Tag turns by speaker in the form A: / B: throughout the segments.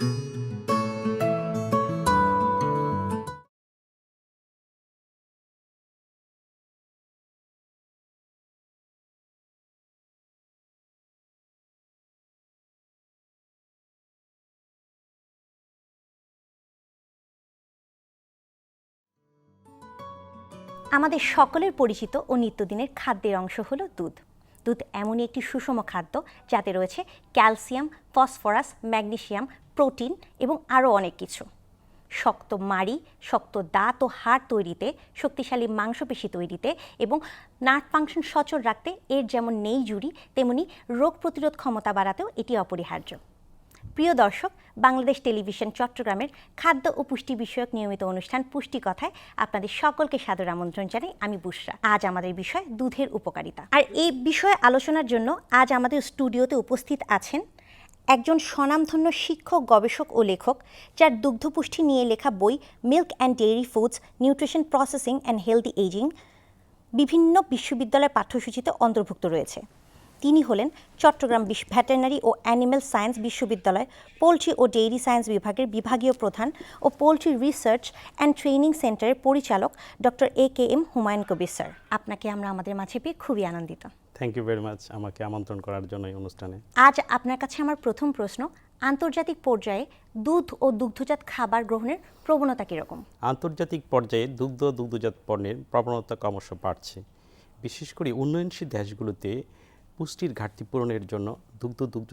A: আমাদের সকলের পরিচিত ও নিত্যদিনের খাদ্যের অংশ হলো দুধ। দুধ এমনই একটি সুষম খাদ্য যাতে রয়েছে ক্যালসিয়াম, ফসফরাস ম্যাগনেশিয়াম প্রোটিন এবং আরও অনেক কিছু। শক্ত মাড়ি, শক্ত দাঁত ও হাড় তৈরিতে, শক্তিশালী মাংসপেশি তৈরিতে এবং নার্ভ ফাংশন সচল রাখতে এর যেমন নেই জুড়ি তেমনি রোগ প্রতিরোধ ক্ষমতা বাড়াতেও এটি অপরিহার্য। প্রিয় দর্শক, বাংলাদেশ টেলিভিশন চট্টগ্রামের খাদ্য ও পুষ্টি বিষয়ক নিয়মিত অনুষ্ঠান পুষ্টি কথায় আপনাদের সকলকে সাদর আমন্ত্রণ জানাই। আমি বুশরা আজ আমাদের বিষয় দুধের উপকারিতা। আর এই বিষয়ে আলোচনার জন্য আজ আমাদের স্টুডিওতে উপস্থিত আছেন একজন স্বনামধন্য শিক্ষক, গবেষক ও লেখক, যার দুগ্ধপুষ্টি নিয়ে লেখা বই milk and dairy foods nutrition processing and healthy aging বিভিন্ন বিশ্ববিদ্যালয়ের পাঠ্যসূচিতে অন্তর্ভুক্ত রয়েছে। তিনি হলেন চট্টগ্রাম ভেটেরিনারি ও অ্যানিম্যাল সায়েন্স বিশ্ববিদ্যালয় পোলট্রি ও ডেইরি সায়েন্স বিভাগের বিভাগীয় প্রধান ও পোলট্রি রিসার্চ অ্যান্ড ট্রেনিং সেন্টারের পরিচালক doctor A K M Humayun Kabir sir. আপনাকে আমরা আমাদের মাঝে পেয়ে খুবই আনন্দিত।
B: থ্যাংক ইউ ভেরি মাচ আমাকে আমন্ত্রণ করার জন্য এই অনুষ্ঠানে।
A: আজ আপনার কাছে আমার প্রথম প্রশ্ন আন্তর্জাতিক পর্যায়ে দুধ ও দুগ্ধজাত খাবার গ্রহণের প্রবণতা কীরকম?
B: আন্তর্জাতিক পর্যায়ে দুগ্ধ ও দুগ্ধজাত পণ্যের প্রবণতা ক্রমশ বাড়ছে। বিশেষ করে উন্নয়নশীল দেশগুলোতে পুষ্টির ঘাটতি পূরণের জন্য দুগ্ধ দুগ্ধ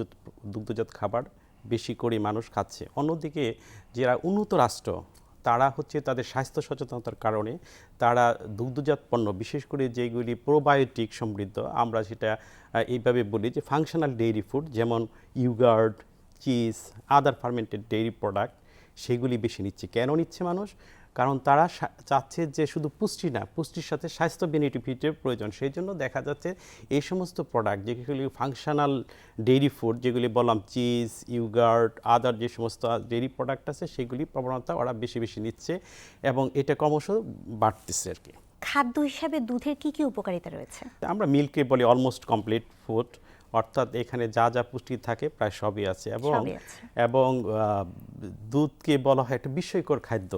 B: দুগ্ধজাত খাবার বেশি করে মানুষ খাচ্ছে। অন্যদিকে যারা উন্নত রাষ্ট্র, তারা হচ্ছে তাদের স্বাস্থ্য সচেতনতার কারণে তারা দুগ্ধজাত পণ্য, বিশেষ করে যেগুলি প্রোবায়োটিক সমৃদ্ধ, আমরা সেটা এইভাবে বলি যে ফাংশনাল ডেইরি ফুড যেমন yoghurt cheese other fermented dairy product সেগুলি বেশি নিচ্ছে। কেন নিচ্ছে মানুষ? কারণ তারা চাচ্ছে যে শুধু পুষ্টি না পুষ্টির সাথে স্বাস্থ্য বেনিফিটের প্রয়োজন। সেই জন্য দেখা যাচ্ছে এই সমস্ত প্রোডাক্ট যেগুলি ফাংশনাল ডেইরি ফুড যেগুলি বললাম চিজ ইউগার্ট আদার যে সমস্ত ডেইরি প্রোডাক্ট আছে সেগুলি প্রবণতা ওরা বেশি বেশি নিচ্ছে এবং এটা ক্রমশ বাড়তেছে আর কি
A: খাদ্য হিসাবে দুধের কি কি উপকারিতা রয়েছে?
B: আমরা মিল্কে বলি অলমোস্ট কমপ্লিট ফুড অর্থাৎ এখানে যা যা পুষ্টি থাকে প্রায় সবই আছে এবং এবং দুধকে বলা হয় একটা বিস্ময়কর খাদ্য।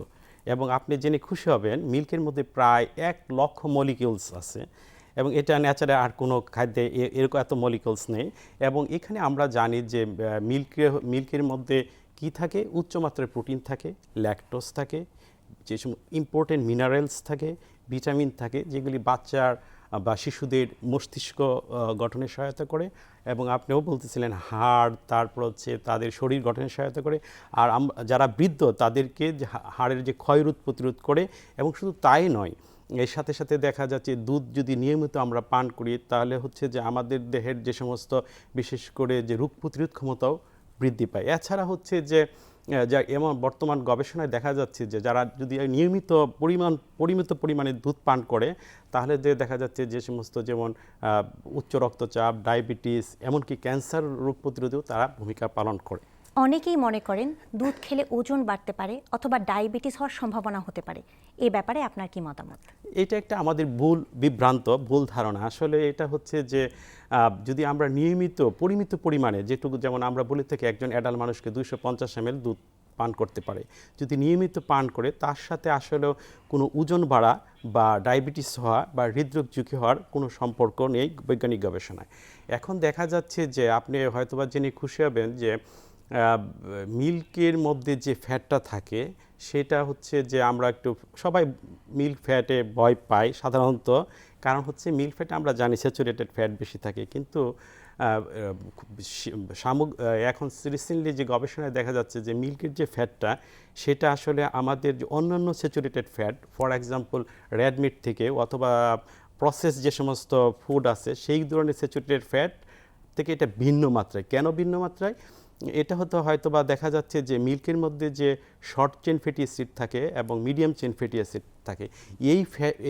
B: এবং আপনি জেনে খুশি হবেন মিল্কের মধ্যে প্রায় এক লক্ষ মলিকিউলস আছে এবং এটা ন্যাচারে আর কোনো খাদ্যে এরকম এত মলিকিউলস নেই এবং এখানে আমরা জানি যে মিল্কে, মিল্কের মধ্যে কি থাকে? উচ্চমাত্রায় প্রোটিন থাকে ল্যাকটোস থাকে, যে ইম্পর্টেন্ট মিনারেলস থাকে ভিটামিন থাকে, যেগুলি বাচ্চার বা শিশুদের মস্তিষ্ক গঠনে সহায়তা করে এবং আপনিও বলতেছিলেন হাড়, তারপর হচ্ছে তাদের শরীর গঠনে সহায়তা করে। আর যারা বৃদ্ধ তাদেরকে হাড়ের যে ক্ষয়রোধ প্রতিরোধ করে এবং শুধু তাই নয়, এর সাথে সাথে দেখা যাচ্ছে দুধ যদি নিয়মিত আমরা পান করি, তাহলে হচ্ছে যে আমাদের দেহের যে সমস্ত বিশেষ করে যে রোগ প্রতিরোধ ক্ষমতাও বৃদ্ধি পায়। এছাড়া হচ্ছে যে যা এমন বর্তমান গবেষণায় দেখা যাচ্ছে যে যারা যদি নিয়মিত পরিমাণ পরিমিত পরিমাণে দুধ পান করে তাহলে যে দেখা যাচ্ছে যে সমস্ত যেমন উচ্চ রক্তচাপ ডায়াবেটিস এমনকি ক্যান্সার রোগ প্রতিরোধেও তারা ভূমিকা পালন করে।
A: অনেকেই মনে করেন দুধ খেলে ওজন বাড়তে পারে অথবা ডায়াবেটিস হওয়ার সম্ভাবনা হতে পারে। এ ব্যাপারে আপনার কি মতামত?
B: এটা একটা আমাদের ভুল বিভ্রান্ত ভুল ধারণা। আসলে এটা হচ্ছে যে যদি আমরা নিয়মিত, পরিমিত পরিমাণে, যেটুকু যেমন আমরা বলে থাকি একজন অ্যাডাল মানুষকে দুইশো পঞ্চাশ এম দুধ পান করতে পারে। যদি নিয়মিত পান করে, তার সাথে আসলেও কোনো ওজন বাড়া বা ডায়াবেটিস হওয়া বা হৃদরোগ ঝুঁকি হওয়ার কোনো সম্পর্ক নেই বৈজ্ঞানিক গবেষণায়। এখন দেখা যাচ্ছে যে আপনি হয়তোবা জেনে খুশি হবেন যে মিল্কের মধ্যে যে ফ্যাটটা থাকে, সেটা হচ্ছে যে আমরা একটু সবাই মিল্ক ফ্যাটে ভয় পাই সাধারণত। কারণ হচ্ছে মিল্ক ফ্যাটে আমরা জানি স্যাচুরেটেড ফ্যাট বেশি থাকে, কিন্তু সামগ এখন রিসেন্টলি যে গবেষণায় দেখা যাচ্ছে যে মিল্কের যে ফ্যাটটা, সেটা আসলে আমাদের যে অন্যান্য saturated fat, for example red meat থেকে অথবা প্রসেস যে সমস্ত ফুড আছে, সেই ধরনের স্যাচুরেটেড ফ্যাট থেকে এটা ভিন্ন মাত্রায়। কেন ভিন্ন মাত্রায়? এটা হতে হয়তো বা দেখা যাচ্ছে যে মিল্কের মধ্যে যে শর্ট চেন ফ্যাটি অ্যাসিড থাকে এবং মিডিয়াম চেন ফ্যাটি অ্যাসিড থাকে। এই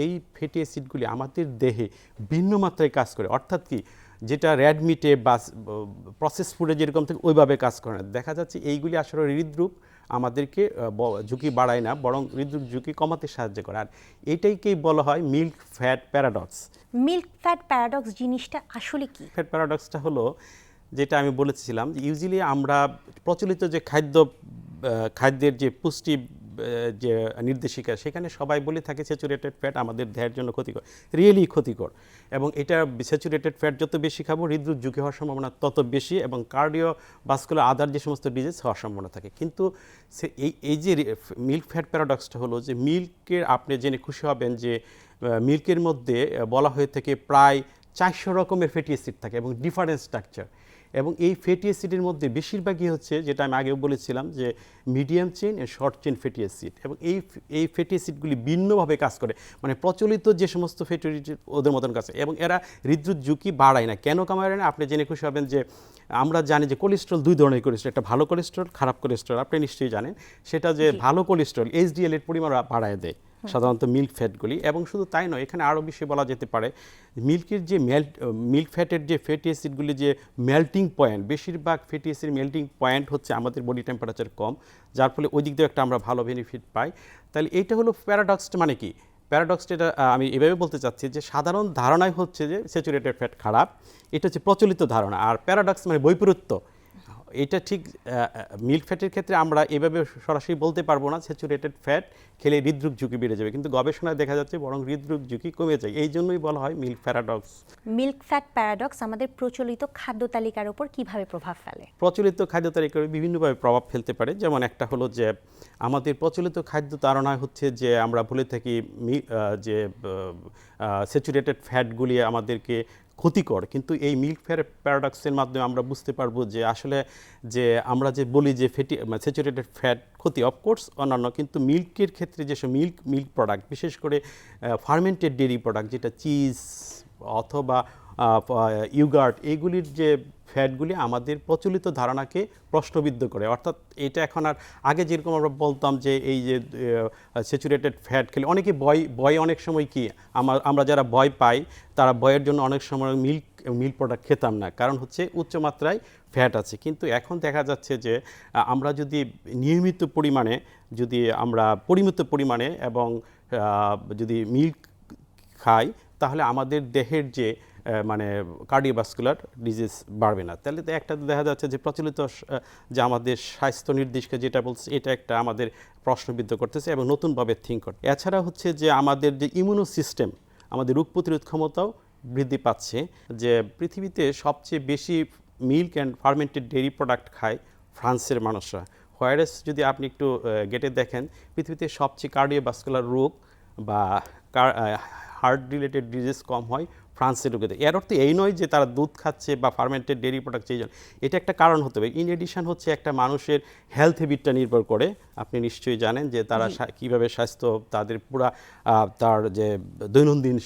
B: এই ফ্যাটি অ্যাসিডগুলি আমাদের দেহে ভিন্ন মাত্রায় কাজ করে। অর্থাৎ কি যেটা রেড মিটে বা প্রসেস ফুডে যেরকম থাকে ওইভাবে কাজ করে না। দেখা যাচ্ছে এইগুলি আসলে হৃদরূপ আমাদেরকে ঝুঁকি বাড়ায় না বরং হৃদরোগ ঝুঁকি কমাতে সাহায্য করে। আর এটাইকেই বলা হয় milk fat paradox
A: milk fat paradox জিনিসটা আসলে কি?
B: ফ্যাট প্যারাডক্সটা হলো যেটা আমি বলেছিলাম যে ইউজুয়ালি আমরা প্রচলিত যে খাদ্য খাদ্যের যে পুষ্টি যে নির্দেশিকা, সেখানে সবাই বলে থাকে স্যাচুরেটেড ফ্যাট আমাদের দেহের জন্য ক্ষতিকর রিয়েলি ক্ষতিকর। এবং এটা স্যাচুরেটেড ফ্যাট যত বেশি খাব, হৃদরোগ ঝুঁকি হওয়ার সম্ভাবনা তত বেশি এবং কার্ডিও ভাস্কুলার আদার যে সমস্ত ডিজিজ হওয়ার সম্ভাবনা থাকে। কিন্তু সে এই এই যে মিল্ক ফ্যাট প্যারাডক্সটা হলো যে মিল্কের আপনি জেনে খুশি হবেন যে মিল্কের মধ্যে বলা হয়ে থাকে প্রায় চারশো রকমের ফ্যাটি অ্যাসিড থাকে এবং ডিফারেন্ট স্ট্রাকচার এবং এই ফ্যাটি অ্যাসিডের মধ্যে বেশিরভাগই হচ্ছে যেটা আমি আগেও বলেছিলাম যে medium chain and short chain fatty acid এবং এই এই ফ্যাটি অ্যাসিডগুলি ভিন্নভাবে কাজ করে। মানে প্রচলিত যে সমস্ত ফ্যাটি ওদের মতন কাজ এবং এরা হৃদরোগ ঝুঁকি বাড়ায় না। কেন কমায় না? আপনি জেনে খুশি হবেন যে আমরা জানি যে কোলেস্ট্রল দুই ধরনের কোলেস্ট্রল একটা ভালো কোলেস্ট্রল খারাপ কোলেস্ট্রল আপনি নিশ্চয়ই জানেন। সেটা যে ভালো কোলেস্ট্রল এইচডিএল এর পরিমাণ বাড়ায় দেয়। সাধারণত মিল্ক ফ্যাটগুলি এবং শুধু তাই নয়, এখানে আরও বেশি বলা যেতে পারে মিল্কের যে মেল্ট মিল্ক ফ্যাটের যে ফ্যাটি অ্যাসিডগুলি যে মেল্টিং পয়েন্ট বেশিরভাগ ফ্যাটি অ্যাসিড মেল্টিং পয়েন্ট হচ্ছে আমাদের বডি টেম্পারেচার কম, যার ফলে ওই দিক দিয়ে একটা আমরা ভালো বেনিফিট পাই। তাহলে এইটা হলো প্যারাডক্সটা মানে কি? প্যারাডক্সটা এটা আমি এভাবে বলতে চাচ্ছি যে সাধারণ ধারণাই হচ্ছে যে স্যাচুরেটেড ফ্যাট খারাপ, এটা হচ্ছে প্রচলিত ধারণা, আর প্যারাডক্স মানে বৈপরীত্য এটা ঠিক মিল্ক ফ্যাটের ক্ষেত্রে আমরা এভাবে সরাসরি বলতে পারব না স্যাচুরেটেড ফ্যাট খেলে হৃদরোগ ঝুঁকি বেড়ে যাবে। কিন্তু গবেষণায় দেখা যাচ্ছে বরং হৃদরোগ ঝুঁকি কমে যায়। এই জন্যই বলা হয় milk paradox
A: milk fat paradox আমাদের প্রচলিত খাদ্য তালিকার উপর কীভাবে প্রভাব ফেলে?
B: প্রচলিত খাদ্য তালিকায় বিভিন্নভাবে প্রভাব ফেলতে পারে। যেমন একটা হলো যে আমাদের প্রচলিত খাদ্য তাড়নায় হচ্ছে যে আমরা বলে থাকি যে স্যাচুরেটেড ফ্যাটগুলি আমাদেরকে ক্ষতিকর। কিন্তু এই মিল্ক ফেয়ার প্যারাডক্সের মাধ্যমে আমরা বুঝতে পারব যে আসলে যে আমরা যে বলি যে ফ্যাটি স্যাচুরেটেড ফ্যাট ক্ষতি অফকোর্স অন্যান্য, কিন্তু মিল্কের ক্ষেত্রে যেসব মিল্ক মিল্ক প্রোডাক্ট বিশেষ করে ফার্মেন্টেড ডেয়ারি প্রোডাক্ট যেটা চিজ অথবা ইউগার্ট এইগুলির যে ফ্যাটগুলি আমাদের প্রচলিত ধারণাকে প্রশ্নবিদ্ধ করে। অর্থাৎ এটা এখন আর আগে যেরকম আমরা বলতাম যে এই যে স্যাচুরেটেড ফ্যাট খেলে অনেকে বয় বয় অনেক সময় কি আমার আমরা যারা ভয় পাই, তারা বয়ের জন্য অনেক সময় মিল্ক মিল্ক প্রোডাক্ট খেতাম না। কারণ হচ্ছে উচ্চমাত্রায় ফ্যাট আছে। কিন্তু এখন দেখা যাচ্ছে যে আমরা যদি নিয়মিত পরিমাণে, যদি আমরা পরিমিত পরিমাণে এবং যদি মিল্ক খাই, তাহলে আমাদের দেহের যে মানে কার্ডিওভাস্কুলার ডিজিজ বাড়বে না। তাহলে তো একটা দেখা যাচ্ছে যে প্রচলিত যে আমাদের স্বাস্থ্য নির্দেশকে যেটা বলছে, এটা একটা আমাদের প্রশ্নবিদ্ধ করতেছে এবং নতুনভাবে থিঙ্ক করতে এছাড়া হচ্ছে যে আমাদের যে ইমিউনো সিস্টেম, আমাদের রোগ প্রতিরোধ ক্ষমতাও বৃদ্ধি পাচ্ছে, যে পৃথিবীতে সবচেয়ে বেশি milk and fermented dairy product খায় ফ্রান্সের মানুষরা। হোয়ারেস যদি আপনি একটু গেটে দেখেন, পৃথিবীতে সবচেয়ে কার্ডিওভাস্কুলার রোগ বা হার্ট রিলেটেড ডিজিজ কম হয় ফ্রান্সের রোগীতে এর অর্থ এই নয় যে তারা দুধ খাচ্ছে বা ফার্মেন্টেড ডেয়ারি প্রোডাক্ট সেই জন্য। এটা একটা কারণ হতে পারে। ইন এডিশন হচ্ছে একটা মানুষের হেলথ হ্যাবিটটা নির্ভর করে। আপনি নিশ্চয়ই জানেন যে তারা কীভাবে স্বাস্থ্য তাদের পুরা তার যে দৈনন্দিন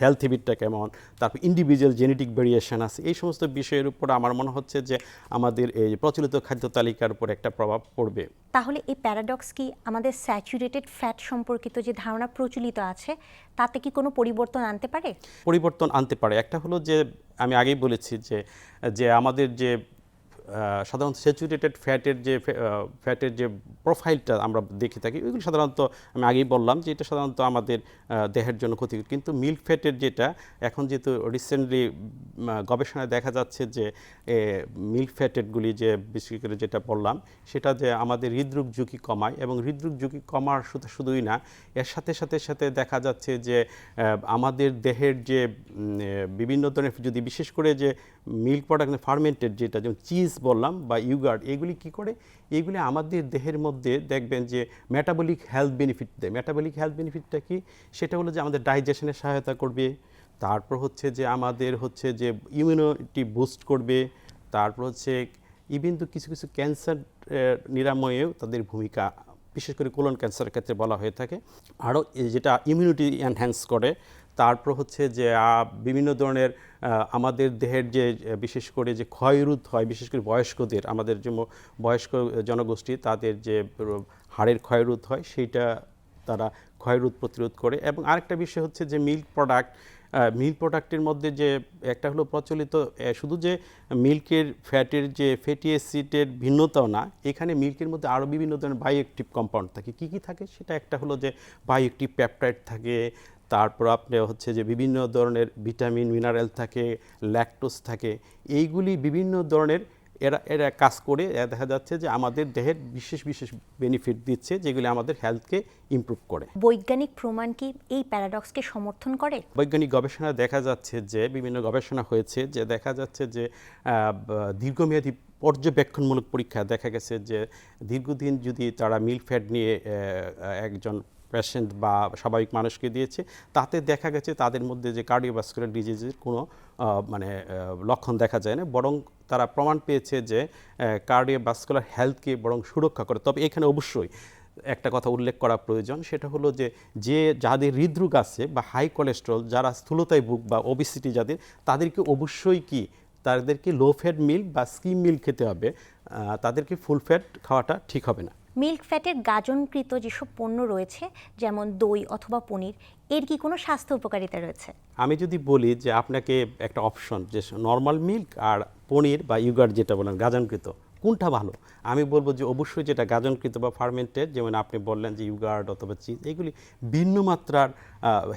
B: হেলথ হ্যাবিটটা কেমন তারপর ইন্ডিভিজুয়াল জেনেটিক ভেরিয়েশন আছে। এই সমস্ত বিষয়ের উপর আমার মনে হচ্ছে যে আমাদের এই প্রচলিত খাদ্য তালিকার উপর একটা প্রভাব পড়বে।
A: তাহলে এই প্যারাডক্স কি আমাদের স্যাচুরেটেড ফ্যাট সম্পর্কিত যে ধারণা প্রচলিত আছে তাতে কি কোনো পরিবর্তন আনতে পারে?
B: পরিবর্তন আনতে পারে। একটা হলো যে আমি আগেই বলেছি যে যে আমাদের যে সাধারণত স্যাচুরেটেড ফ্যাটের যে ফ্যাটের যে প্রোফাইলটা আমরা দেখে থাকি, ওইগুলো সাধারণত আমি আগেই বললাম যে এটা সাধারণত আমাদের দেহের জন্য ক্ষতি কিন্তু মিল্ক ফ্যাটের যেটা, এখন যেহেতু রিসেন্টলি গবেষণায় দেখা যাচ্ছে যে মিল্ক ফ্যাটেডগুলি যে, বিশেষ করে যেটা বললাম, সেটা যে আমাদের হৃদরোগ ঝুঁকি কমায় এবং হৃদরোগ ঝুঁকি কমার শুধু, শুধুই না, এর সাথে সাথে সাথে দেখা যাচ্ছে যে আমাদের দেহের যে বিভিন্ন ধরনের, যদি বিশেষ করে যে মিল্ক প্রোডাক্ট ফার্মেন্টেড যেটা, যেমন চিজ বললাম বা ইউগার্ড এগুলি কি করে? এগুলি আমাদের দেহের মধ্যে দেখবেন যে মেটাবলিক হেলথ বেনিফিট দেয়। মেটাবলিক হেলথ বেনিফিটটা কি? সেটা হলো যে আমাদের ডাইজেশনে সহায়তা করবে, তারপর হচ্ছে যে আমাদের হচ্ছে যে ইমিউনিটি বুস্ট করবে, তারপর হচ্ছে ইভেন তো কিছু কিছু ক্যান্সার নিরাময়েও তাদের ভূমিকা, বিশেষ করে কোলন ক্যান্সারের ক্ষেত্রে বলা হয়ে থাকে। আরও যেটা ইমিউনিটি এনহ্যান্স করে, তারপর হচ্ছে যে বিভিন্ন ধরনের আমাদের দেহের যে, বিশেষ করে যে ক্ষয়রোধ হয়, বিশেষ করে বয়স্কদের, আমাদের যে বয়স্ক জনগোষ্ঠী, তাদের যে হাড়ের ক্ষয়রোধ হয়, সেইটা তারা ক্ষয়রোধ প্রতিরোধ করে। এবং আরেকটা বিষয় হচ্ছে যে মিল্ক প্রোডাক্ট মিল্ক প্রোডাক্টের মধ্যে যে একটা হলো প্রচলিত শুধু যে মিল্কের ফ্যাটের যে ফ্যাটি অ্যাসিডের ভিন্নতাও না, এখানে মিল্কের মধ্যে আরও বিভিন্ন ধরনের বায়োএক্টিভ কম্পাউন্ড থাকে। কি কি থাকে? সেটা একটা হলো যে বায়োএক্টিভ পেপটাইড থাকে তারপর আপনি হচ্ছে যে বিভিন্ন ধরনের ভিটামিন মিনারেল থাকে ল্যাকটোজ থাকে এইগুলি বিভিন্ন ধরনের এরা এরা কাজ করে দেখা যাচ্ছে যে আমাদের দেহের বিশেষ বিশেষ বেনিফিট দিচ্ছে যেগুলি আমাদের হেলথকে ইমপ্রুভ করে।
A: বৈজ্ঞানিক প্রমাণ কি এই প্যারাডক্সকে সমর্থন করে?
B: বৈজ্ঞানিক গবেষণা দেখা যাচ্ছে যে বিভিন্ন গবেষণা হয়েছে যে দেখা যাচ্ছে যে দীর্ঘমেয়াদী পর্যবেক্ষণমূলক পরীক্ষা দেখা গেছে যে দীর্ঘদিন যদি তারা মিল্ক ফ্যাট নিয়ে একজন পেশেন্ট বা স্বাভাবিক মানুষকে দিয়েছে, তাতে দেখা গেছে তাদের মধ্যে যে কার্ডিওভাস্কুলার ডিজিজের কোনো মানে লক্ষণ দেখা যায় না। বরং তারা প্রমাণ পেয়েছে যে কার্ডিওভাস্কুলার হেলথকে বরং সুরক্ষা করে। তবে এখানে অবশ্যই একটা কথা উল্লেখ করা প্রয়োজন, সেটা হলো যে যে যাদের হৃদরোগ আছে বা হাই কোলেস্ট্রল যারা স্থূলতায় ভুগ বা ওবিসিটি যাদের, তাদেরকে অবশ্যই কি, তাদেরকে লো ফ্যাট মিল্ক বা স্কিম মিল্ক খেতে হবে। তাদেরকে ফুল ফ্যাট খাওয়াটা ঠিক হবে না।
A: মিল্ক ফ্যাটের গাজনকৃত যেসব পণ্য রয়েছে, যেমন দই অথবা পনির, এর কি কোনো স্বাস্থ্য উপকারিতা রয়েছে?
B: আমি যদি বলি যে আপনাকে একটা অপশন যে নর্মাল মিল্ক আর পনির বা ইউগার্ট যেটা বলেন, গাজনকৃত, কোনটা ভালো? আমি বলব যে অবশ্যই যেটা গাজনকৃত বা ফার্মেন্টেড যেমন আপনি বললেন যে ইউগার্ট অথবা চিজ এগুলি ভিন্ন মাত্রার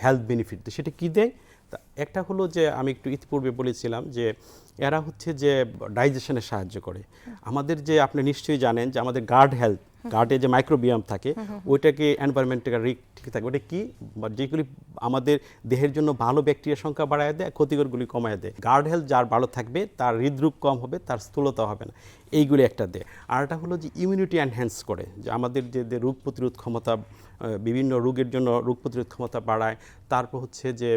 B: হেলথ বেনিফিট সেটা কী দেয়? একটা হলো যে আমি একটু ইতিপূর্বে বলেছিলাম যে এরা হচ্ছে যে ডাইজেশনে সাহায্য করে। আমাদের যে আপনি নিশ্চয়ই জানেন যে আমাদের গার্ড হেলথ গার্ডে যে মাইক্রোবিয়াম থাকে, ওইটাকে এনভায়রনমেন্টাল রিক ঠিক থাকে। ওটা কি? যেগুলি আমাদের দেহের জন্য ভালো ব্যাকটেরিয়ার সংখ্যা বাড়ায় দেয় ক্ষতিকরগুলি কমায় দেয়। গার্ড হেলথ যার ভালো থাকবে, তার হৃদরোগ কম হবে, তার স্থূলতা হবে না। এইগুলি একটা দেয়। আর একটা হলো যে ইমিউনিটি এনহ্যান্স করে, যে আমাদের যে রোগ প্রতিরোধ ক্ষমতা বিভিন্ন রোগের জন্য রোগ প্রতিরোধ ক্ষমতা বাড়ায়। তারপর হচ্ছে যে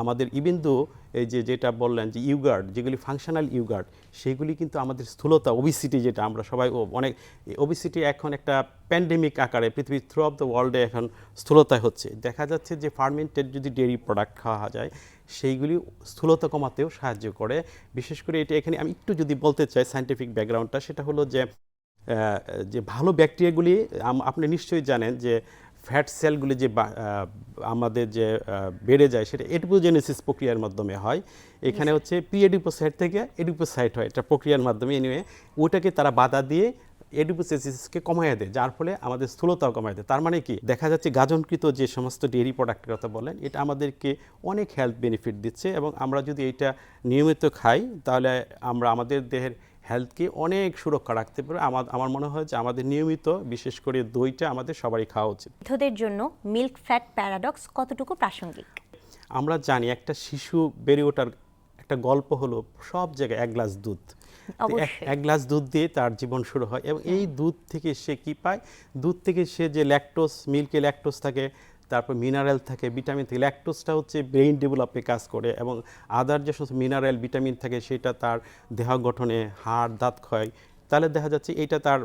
B: আমাদের ইবিন্দু এই যে যেটা বললেন যে ইউগার্ড, যেগুলি ফাংশনাল ইউগার্ড, সেগুলি কিন্তু আমাদের স্থূলতা ওবিসিটি যেটা আমরা সবাই অনেক ওবিসিটি এখন একটা প্যান্ডেমিক আকারে পৃথিবীর থ্রু অফ দ্য ওয়ার্ল্ডে এখন স্থূলতায় হচ্ছে। দেখা যাচ্ছে যে ফার্মেন্টেড যদি ডেয়ারি প্রোডাক্ট খাওয়া যায়, সেইগুলি স্থূলতা কমাতেও সাহায্য করে। বিশেষ করে এটা এখানে আমি একটু যদি বলতে চাই সায়েন্টিফিক ব্যাকগ্রাউন্ডটা সেটা হলো যে যে ভালো ব্যাকটেরিয়াগুলি আপনি নিশ্চয়ই জানেন যে ফ্যাট সেলগুলি যে আমাদের যে বেড়ে যায় সেটা এডিপোজেনেসিস প্রক্রিয়ার মাধ্যমে হয়। এখানে হচ্ছে প্রি এডিপোসাইট থেকে এডিপোসাইট হয় এটা প্রক্রিয়ার মাধ্যমে। এনিওয়ে ওটাকে তারা বাধা দিয়ে এডিপোসেসিসকে কমায় দেয়, যার ফলে আমাদের স্থূলতাও কমায় দেয়। তার মানে কি? দেখা যাচ্ছে গাজনকৃত যে সমস্ত ডেয়ারি প্রোডাক্টের কথা বলেন, এটা আমাদেরকে অনেক হেলথ বেনিফিট দিচ্ছে এবং আমরা যদি এটা নিয়মিত খাই, তাহলে আমরা আমাদের দেহের হেলথকে অনেক সুরক্ষা রাখতে পারে আমার আমার মনে হয় যে আমাদের নিয়মিত বিশেষ করে দইটা আমাদের সবারই খাওয়া উচিত।
A: বৃদ্ধদের জন্য মিল্ক ফ্যাট প্যারাডক্স কতটুকু প্রাসঙ্গিক?
B: আমরা জানি একটা শিশু বেড়ে ওঠার একটা গল্প হলো সব জায়গায় এক গ্লাস দুধ। এক- এক গ্লাস দুধ দিয়ে তার জীবন শুরু হয় এবং এই দুধ থেকে সে কি পায়? দুধ থেকে সে যে ল্যাকটোস মিল্কে ল্যাকটোস থাকে তারপর মিনারেল থাকে ভিটামিন থাকে ল্যাকটোসটা হচ্ছে ব্রেইন ডেভেলপে কাজ করে এবং আদার যে সমস্ত মিনারেল ভিটামিন থাকে, সেটা তার দেহ গঠনে, হাড়, দাঁত ক্ষয় তাহলে দেখা যাচ্ছে এটা তার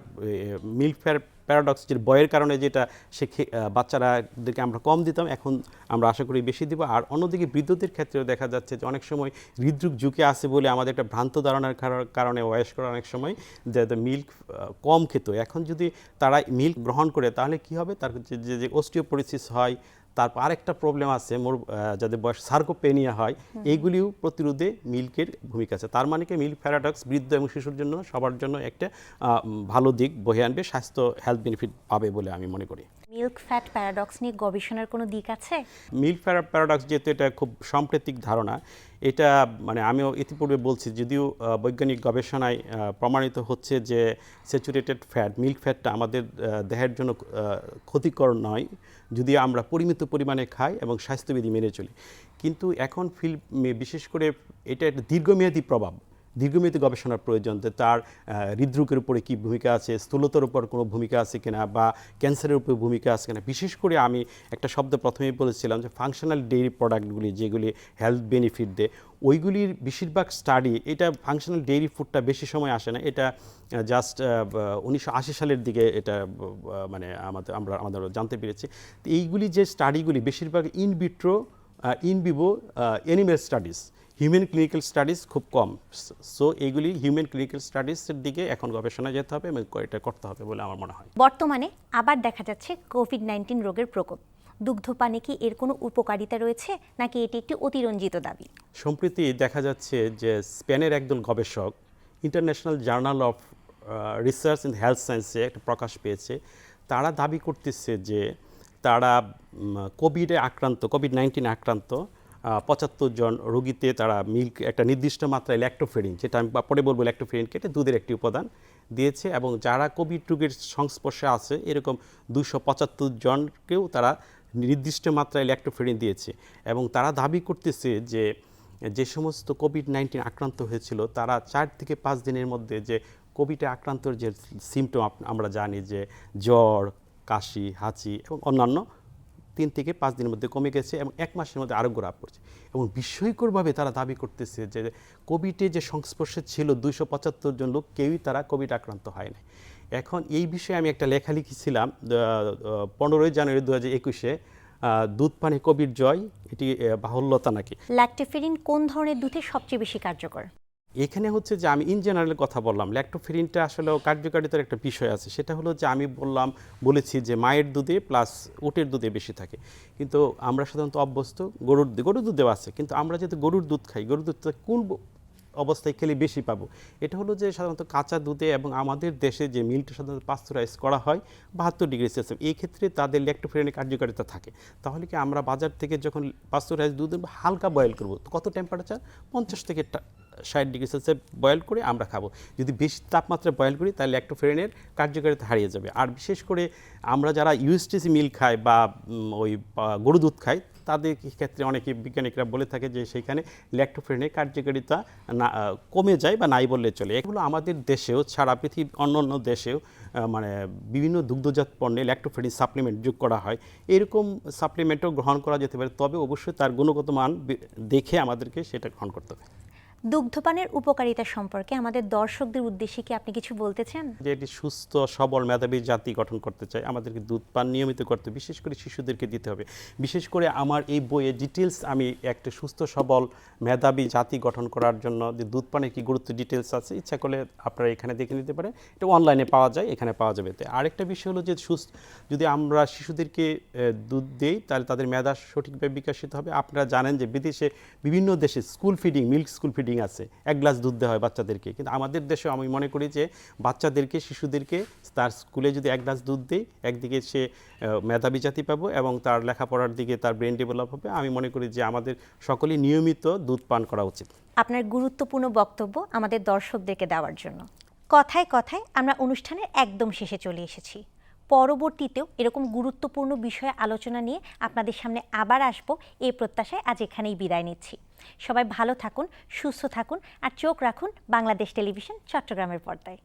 B: মিল্ক ফেয়ার প্যারাডক্স যে বয়ের কারণে যেটা সে বাচ্চারাদেরকে আমরা কম দিতাম, এখন আমরা আশা করি বেশি দিব। আর অন্যদিকে বিদ্যুতের ক্ষেত্রেও দেখা যাচ্ছে যে অনেক সময় হৃদরোগ ঝুঁকে আছে বলে আমাদের একটা ভ্রান্ত ধারণার কার- কারণে বয়স্করা অনেক সময় যে মিল্ক কম খেত। এখন যদি তারা মিল্ক গ্রহণ করে তাহলে কি হবে? তার যে- যে যে অস্টিওপরিসিস হয় তারপর আরেকটা প্রবলেম আছে মোর যাদের বয়স সার্কোপেনিয়া হয় এইগুলিও প্রতিরোধে মিল্কের ভূমিকা আছে। তার মানে কি মিল্ক প্যারাডক্স বৃদ্ধ এবং শিশুর জন্য সবার জন্য একটা ভালো দিক বহে আনবে স্বাস্থ্য হেলথ বেনিফিট পাবে বলে আমি মনে করি।
A: মিল্ক ফ্যাট প্যারাডক্স নিয়ে গবেষণার কোনো দিক আছে?
B: মিল্ক ফ্যাট প্যারাডক্স যেহেতু এটা খুব সাম্প্রতিক ধারণা, এটা মানে আমিও ইতিপূর্বে বলছি, যদিও বৈজ্ঞানিক গবেষণায় প্রমাণিত হচ্ছে যে স্যাচুরেটেড ফ্যাট মিল্ক ফ্যাটটা আমাদের দেহের জন্য ক্ষতিকর নয় যদি আমরা পরিমিত পরিমাণে খাই এবং স্বাস্থ্যবিধি মেনে চলি। কিন্তু এখন ফিল বিশেষ করে এটা একটা দীর্ঘমেয়াদী প্রভাব। দীর্ঘমেয়াদী গবেষণার প্রয়োজন যে তার হৃদরোগের উপরে কী ভূমিকা আছে, স্থূলতার উপর কোনো ভূমিকা আছে কিনা বা ক্যান্সারের উপর ভূমিকা আছে কিনা। বিশেষ করে আমি একটা শব্দ প্রথমেই বলেছিলাম যে ফাংশনাল ডেইরি প্রোডাক্টগুলি যেগুলি হেলথ বেনিফিট দেয়, ওইগুলির বেশিরভাগ স্টাডি এটা ফাংশনাল ডেইরি ফুডটা বেশি সময় আসে না। এটা জাস্ট উনিশশো আশি সালের দিকে এটা মানে আমাদের, আমরা, আমাদের জানতে পেরেছি। এইগুলি যে স্টাডিগুলি বেশিরভাগ in vitro in vivo animal studies human clinical studies খুব কম। সো এইগুলি হিউম্যান ক্লিনিক্যাল স্টাডিজের দিকে এখন গবেষণা যেতে হবে এবং এটা করতে হবে বলে আমার মনে হয়।
A: বর্তমানে আবার দেখা যাচ্ছে কোভিড নাইন্টিন রোগের প্রকোপ। দুগ্ধপানে কি এর কোনো উপকারিতা রয়েছে নাকি এটি একটি অতিরঞ্জিত দাবি?
B: সম্প্রতি দেখা যাচ্ছে যে স্পেনের একদল গবেষক international journal of research in health সায়েন্সে একটা প্রকাশ পেয়েছে। তারা দাবি করতেছে যে তারা কোভিডে আক্রান্ত কোভিড নাইন্টিন আক্রান্ত পঁচাত্তর জন রোগীতে তারা মিল্ক, একটা নির্দিষ্ট মাত্রায় ল্যাক্টোফেরিন যেটা আমি পরে বলব ল্যাক্টোফেরিন কেটে দুধের একটি উপাদান, দিয়েছে এবং যারা কোভিড রোগের সংস্পর্শে আছে, এরকম দুশো পঁচাত্তর জনকেও তারা নির্দিষ্ট মাত্রায় ল্যাক্টোফেরিন দিয়েছে। এবং তারা দাবি করতেছে যে যে সমস্ত কোভিড নাইন্টিন আক্রান্ত হয়েছিল, তারা চার থেকে পাঁচ দিনের মধ্যে যে কোভিডে আক্রান্তর যে সিমটম আমরা জানি যে জ্বর, কাশি, হাঁচি এবং অন্যান্য তিন থেকে পাঁচ দিনের মধ্যে কমে গেছে এবং এক মাসের মধ্যে আরোগ্য লাভ করছে। এবং বিস্ময়করভাবে তারা দাবি করতেছে যে কোভিডে যে সংস্পর্শে ছিল দুইশো পঁচাত্তর জন লোক, কেউই তারা কোভিড আক্রান্ত হয় না এখন এই বিষয়ে আমি একটা লেখা লিখেছিলাম পনেরোই জানুয়ারি দু হাজার একুশে দুধ, পানে, কোভিড, জয়, এটি বাহুল্যতা নাকি?
A: ল্যাক্টোফেরিন কোন ধরনের দুধে সবচেয়ে বেশি কার্যকর?
B: এখানে হচ্ছে যে আমি ইন জেনারেল কথা বললাম ল্যাক্টোফেরিনটা আসলে কার্যকারিতার একটা বিষয় আছে। সেটা হলো যে আমি বললাম, বলেছি যে মায়ের দুধে প্লাস উটের দুধে বেশি থাকে। কিন্তু আমরা সাধারণত অভ্যস্ত, গরুর দুধ গরুর দুধেও আছে। কিন্তু আমরা যেহেতু গরুর দুধ খাই, গরুর দুধটা কোন অবস্থায় খেলে বেশি পাবো? এটা হলো যে সাধারণত কাঁচা দুধে এবং আমাদের দেশে যে মিল্কটা সাধারণত পাস্তুরাইজ করা হয়, বাহাত্তর ডিগ্রি সেলসিয়াস। এই ক্ষেত্রে তাদের ল্যাক্টোফেরিনের কার্যকারিতা থাকে। তাহলে কি আমরা বাজার থেকে যখন পাস্তুরাইজ দুধ হালকা বয়েল করব, কত টেম্পারেচার পঞ্চাশ থেকে ষাট ডিগ্রি সেলসিয়াস বয়েল করে আমরা খাব। যদি বেশি তাপমাত্রায় বয়েল করি, তাহলে ল্যাক্টোফেরিনের কার্যকারিতা হারিয়ে যাবে। আর বিশেষ করে আমরা যারা ইউএসটিসি মিল খাই বা ওই গরু দুধ খাই তাদের ক্ষেত্রে অনেকে বিজ্ঞানিকরা বলে থাকে যে সেখানে ল্যাক্টোফেরিনের কার্যকারিতা না কমে যায় বা নাই বললে চলে। এগুলো আমাদের দেশেও ছাড়া পৃথিবী অন্য অন্য দেশেও মানে বিভিন্ন দুগ্ধজাত পণ্যে ল্যাক্টোফেরিন সাপ্লিমেন্ট যোগ করা হয়। এরকম সাপ্লিমেন্টও গ্রহণ করা যেতে পারে, তবে অবশ্যই তার গুণগত মান দেখে আমাদেরকে সেটা গ্রহণ করতে হবে।
A: দুগ্ধপানের উপকারিতা সম্পর্কে আমাদের দর্শকদের উদ্দেশ্যে কি আপনি কিছু বলতে চান?
B: যে এটি সুস্থ, সবল মেধাবী জাতি গঠন করতে চাই, আমাদেরকে দুধ পান নিয়মিত করতে বিশেষ করে শিশুদেরকে দিতে হবে। বিশেষ করে আমার এই বইয়ে ডিটেলস আমি একটা সুস্থ, সবল মেধাবী জাতি গঠন করার জন্য যে দুধ পানের কি গুরুত্ব ডিটেলস আছে, ইচ্ছা করলে আপনারা এখানে দেখে নিতে পারেন। এটা অনলাইনে পাওয়া যায়, এখানে পাওয়া যাবে। তো আরেকটা বিষয় হলো যে সুস্থ, যদি আমরা শিশুদেরকে দুধ দেই, তাহলে তাদের মেধা সঠিকভাবে বিকশিত হবে। আপনারা জানেন যে বিদেশে বিভিন্ন দেশে school feeding milk school feeding আছে, এক গ্লাস দুধ দেওয়া হয় বাচ্চাদেরকে। কিন্তু আমাদের দেশে আমি মনে করি যে বাচ্চাদেরকে, শিশুদেরকে তার স্কুলে যদি এক গ্লাস দুধ দেই, একদিকে সে মেধাবী জাতি পাবো এবং তার লেখাপড়ার দিকে তার ব্রেন ডেভেলপ হবে। আমি মনে করি যে আমাদের সকলেই নিয়মিত দুধ পান করা উচিত।
A: আপনার গুরুত্বপূর্ণ বক্তব্য আমাদের দর্শকদেরকে দেওয়ার জন্য। কথায় কথায় আমরা অনুষ্ঠানের একদম শেষে চলে এসেছি। পরবর্তীতেও এরকম গুরুত্বপূর্ণ বিষয়ে আলোচনা নিয়ে আপনাদের সামনে আবার আসব। এই প্রত্যাশায় আজ এখানেই বিদায় নিচ্ছি। সবাই ভালো থাকুন সুস্থ থাকুন আর চোখ রাখুন বাংলাদেশ টেলিভিশন চট্টগ্রামের পর্দায়।